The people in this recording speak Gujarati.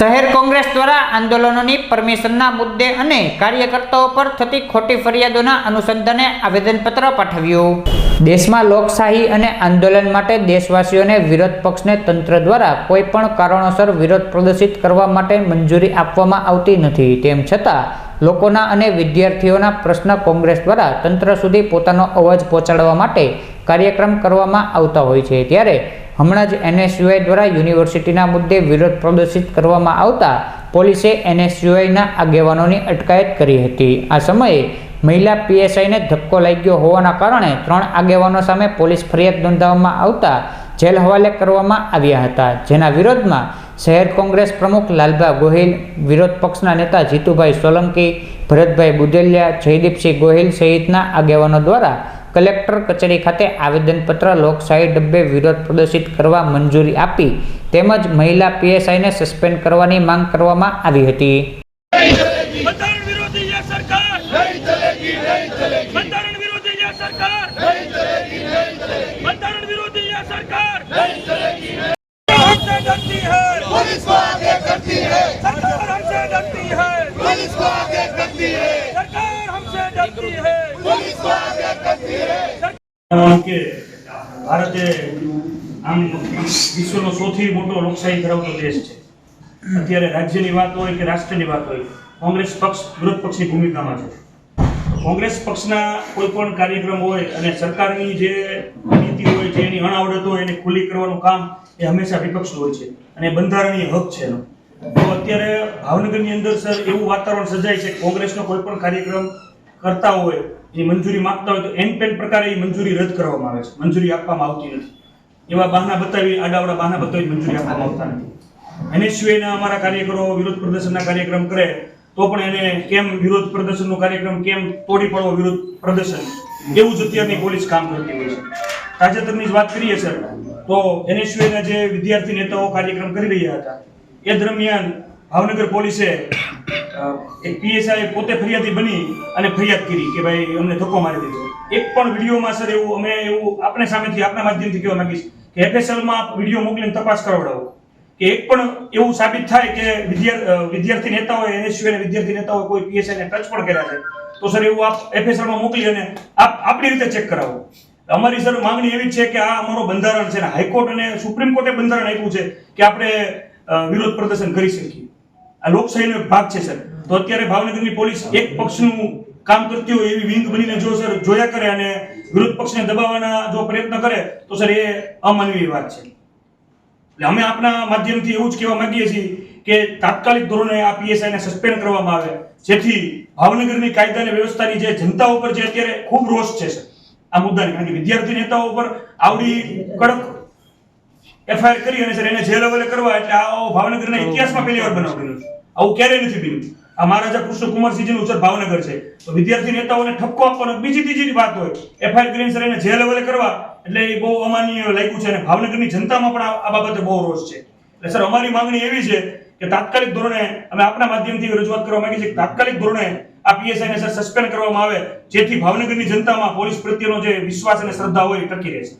શહેર કોંગ્રેસ દ્વારા આંદોલનોની પરમિશનના મુદ્દે અને કાર્યકર્તાઓ પર થતી ખોટી ફરિયાદોના અનુસંધાને આવેદનપત્ર પાઠવ્યું. દેશમાં લોકશાહી અને આંદોલન માટે દેશવાસીઓને વિરોધ પક્ષને તંત્ર દ્વારા કોઈપણ કારણોસર વિરોધ પ્રદર્શિત કરવા માટે મંજૂરી આપવામાં આવતી નથી. તેમ છતાં, લોકોના અને વિદ્યાર્થીઓના પ્રશ્ન કોંગ્રેસ દ્વારા તંત્ર સુધી પોતાનો અવાજ પહોંચાડવા માટે કાર્યક્રમ કરવામાં આવતા હોય છે. ત્યારે હમણાં જ એનએસયુઆઈ દ્વારા યુનિવર્સિટીના મુદ્દે વિરોધ પ્રદર્શિત કરવામાં આવતા પોલીસે એનએસયુઆઈના આગેવાનોની અટકાયત કરી હતી. આ સમયે મહિલા પીએસઆઈને ધક્કો લાગ્યો હોવાના કારણે ત્રણ આગેવાનો સામે પોલીસ ફરિયાદ નોંધાવવામાં આવતા જેલ હવાલે કરવામાં આવ્યા હતા. જેના વિરોધમાં શહેર કોંગ્રેસ પ્રમુખ લાલભા ગોહિલ, વિરોધ પક્ષના નેતા જીતુભાઈ સોલંકી, ભરતભાઈ બુદેલિયા, જયદીપસિંહ ગોહિલ સહિતના આગેવાનો દ્વારા કલેક્ટર કચેરી ખાતે આવેદનપત્ર લોકશાહી ડબ્બે વિરોધ પ્રદર્શિત કરવા મંજૂરી આપી, તેમજ મહિલા પીએસઆઈને સસ્પેન્ડ કરવાની માંગ કરવામાં આવી હતી. બંધારણ કે ભારત આમ વિશ્વનો સૌથી મોટો લોકશાહી ધરાવતો દેશ છે. અત્યારે રાજ્યની વાત હોય કે રાષ્ટ્રની વાત હોય, કોંગ્રેસ પક્ષ વિરોધ પક્ષની ભૂમિકામાં છે. કોંગ્રેસ પક્ષના કોઈ પણ કાર્યક્રમ હોય અને સરકારની જે નીતિ હોય છે, એની અણાવડત હોય, એને ખુલ્લી કરવાનું કામ એ હંમેશા વિપક્ષનું હોય છે અને બંધારણીય હક છે એનો. તો અત્યારે ભાવનગરની અંદર સર એવું વાતાવરણ સર્જાય છે કોંગ્રેસનો કોઈ પણ કાર્યક્રમ કરતા હોય જે મંજૂરી માંગતા હોય તો એન પેન પ્રકારે એ મંજૂરી રદ કરવામાં આવે છે. મંજૂરી આપવામાં આવતી નથી. એવા બહાના બતાવી આડાવડા બહાના બતાવી મંજૂરી આપવામાં આવતા નથી. એનએસયુઆઈના અમારા કાર્યકરો વિરોધ પ્રદર્શનના કાર્યક્રમ કરે, તો પણ એને કેમ વિરોધ પ્રદર્શનનો કાર્યક્રમ કેમ તોડી પાડવો વિરોધ પ્રદર્શન? એવું જ અત્યારની પોલીસ કામ કરતી હોય છે. તાજેતરની જ વાત કરીએ, સર, તો એનએસયુએના જે વિદ્યાર્થી નેતાઓ કાર્યક્રમ કરી રહ્યા હતા, એ દરમિયાન ભાવનગર પોલીસે એક પીએસઆઈ પોતે ફરિયાદી બની અને ફરિયાદ કરી કે ભાઈ અમને ધક્કો મારી દીધો. એક પણ વિડીયોમાં સર એવું, અમે એવું આપણે સામેથી આપણા માધ્યમથી કહેવા માંગીશ કે એફએસએલમાં વીડિયો મોકલીને તપાસ કરાવડાવો. કે એક પણ એવું સાબિત થાય કે વિદ્યાર્થી નેતાઓએ, એનએસયુ અને વિદ્યાર્થી નેતાઓએ કોઈ પીએસઆઈને ટચ પણ કર્યા છે, તો સર એવું આપ એફએસએલમાં મોકલી અને આપ આપણી રીતે ચેક કરાવો. અમારી સર માંગણી એવી છે કે આ અમારો બંધારણ છે હાઈકોર્ટ અને સુપ્રીમ કોર્ટે બંધારણ આપ્યું છે કે આપણે વિરોધ પ્રદર્શન કરી શકીએ. આ લોકશાહીનો એક ભાગ છે સર. તો અત્યારે ભાવનગરની પોલીસ એક પક્ષનું કામ કરતી હોય એવી વિંગ બનીને જો સર જોયા કરે અને વિરોધ પક્ષને દબાવવાના જો પ્રયત્ન કરે, તો સર એ અમાનવીય વાત છે. એટલે અમે આપણા માધ્યમથી એવું જ કહેવા માંગીએ છીએ કે તાત્કાલિક ધોરણે આ પીએસઆઈને સસ્પેન્ડ કરવામાં આવે. જેથી ભાવનગરની કાયદા અને વ્યવસ્થાની જે જનતા ઉપર જે અત્યારે ખૂબ રોષ છે સર, આ મુદ્દાની. કારણ કે વિદ્યાર્થી નેતાઓ ઉપર આવડી કડક એફઆઈઆર કરી અને સર એને જે લેવલે કરવા, એટલે આ ભાવનગરના ઇતિહાસમાં પહેલી વાર બનાવ છે. આવું ક્યારેય નથી બન્યું. આ મહારાજા કૃષ્ણકુમારસિંહજીનું ઉચ્ચર ભાવનગર છે. તો વિદ્યાર્થી નેતાઓને ઠપકો આપવાનો બીજી ત્રીજી વાત હોય, એફઆઈઆર કરીને સર એને જે લેવલે કરવા, એટલે એ બહુ અમાન્ય લાગ્યું છે અને ભાવનગરની જનતામાં પણ આ આ બાબતે બહુ રોષ છે. એટલે સર, અમારી માંગણી એવી છે કે તાત્કાલિક ધોરણે અમે આપણા માધ્યમથી રજૂઆત કરવા માંગીએ છીએ તાત્કાલિક ધોરણે આ પીએસઆઈને સર, સસ્પેન્ડ કરવામાં આવે, જેથી ભાવનગરની જનતામાં પોલીસ પ્રત્યેનો જે વિશ્વાસ અને શ્રદ્ધા હોય એ ટકી રહેશે